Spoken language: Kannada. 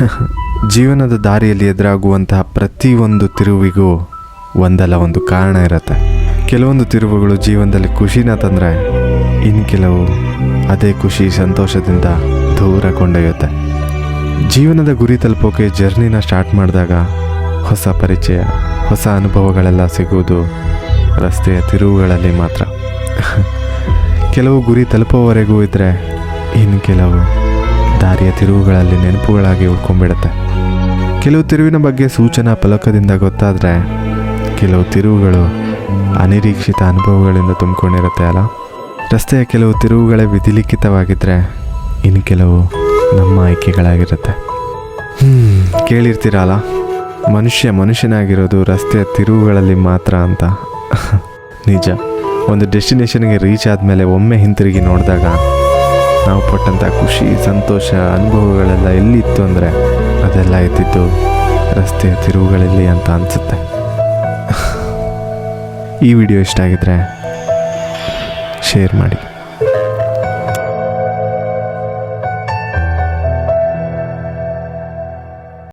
ಜೀವನದ ದಾರಿಯಲ್ಲಿ ಎದುರಾಗುವಂತಹ ಪ್ರತಿಯೊಂದು ತಿರುವಿಗೂ ಒಂದಲ್ಲ ಒಂದು ಕಾರಣ ಇರುತ್ತೆ. ಕೆಲವೊಂದು ತಿರುವುಗಳು ಜೀವನದಲ್ಲಿ ಖುಷಿನ ತಂದರೆ ಇನ್ನು ಕೆಲವು ಅದೇ ಖುಷಿ ಸಂತೋಷದಿಂದ ದೂರ ಕೊಂಡೊಯ್ಯುತ್ತೆ. ಜೀವನದ ಗುರಿ ತಲುಪೋಕೆ ಜರ್ನಿನ ಸ್ಟಾರ್ಟ್ ಮಾಡಿದಾಗ ಹೊಸ ಪರಿಚಯ, ಹೊಸ ಅನುಭವಗಳೆಲ್ಲ ಸಿಗುವುದು ರಸ್ತೆಯ ತಿರುವುಗಳಲ್ಲಿ ಮಾತ್ರ. ಕೆಲವು ಗುರಿ ತಲುಪೋವರೆಗೂ ಇದ್ದರೆ ಇನ್ನು ಕೆಲವು ದಾರಿಯ ತಿರುವುಗಳಲ್ಲಿ ನೆನಪುಗಳಾಗಿ ಉಳ್ಕೊಂಡ್ಬಿಡುತ್ತೆ. ಕೆಲವು ತಿರುವಿನ ಬಗ್ಗೆ ಸೂಚನಾ ಫಲಕದಿಂದ ಗೊತ್ತಾದರೆ ಕೆಲವು ತಿರುವುಗಳು ಅನಿರೀಕ್ಷಿತ ಅನುಭವಗಳಿಂದ ತುಂಬಿಕೊಂಡಿರುತ್ತೆ ಅಲ್ಲ? ರಸ್ತೆಯ ಕೆಲವು ತಿರುವುಗಳೇ ವಿಧಿಲಿಖಿತವಾಗಿದ್ದರೆ ಇನ್ನು ಕೆಲವು ನಮ್ಮ ಆಯ್ಕೆಗಳಾಗಿರುತ್ತೆ. ಹ್ಞೂ ಕೇಳಿರ್ತೀರಲ್ಲ ಮನುಷ್ಯ ಮನುಷ್ಯನಾಗಿರೋದು ರಸ್ತೆಯ ತಿರುವುಗಳಲ್ಲಿ ಮಾತ್ರ ಅಂತ. ನಿಜ. ಒಂದು ಡೆಸ್ಟಿನೇಷನ್ಗೆ ರೀಚ್ ಆದಮೇಲೆ ಒಮ್ಮೆ ಹಿಂತಿರುಗಿ ನೋಡಿದಾಗ ನಾವು ಪಟ್ಟಂಥ ಖುಷಿ, ಸಂತೋಷ, ಅನುಭವಗಳೆಲ್ಲ ಎಲ್ಲಿತ್ತು ಅಂದರೆ ಅದೆಲ್ಲ ಇದ್ದಿದ್ದು ರಸ್ತೆ ತಿರುವುಗಳಲ್ಲಿ ಅಂತ ಅನಿಸುತ್ತೆ. ಈ ವಿಡಿಯೋ ಇಷ್ಟ ಆಗಿದ್ರೆ ಶೇರ್ ಮಾಡಿ.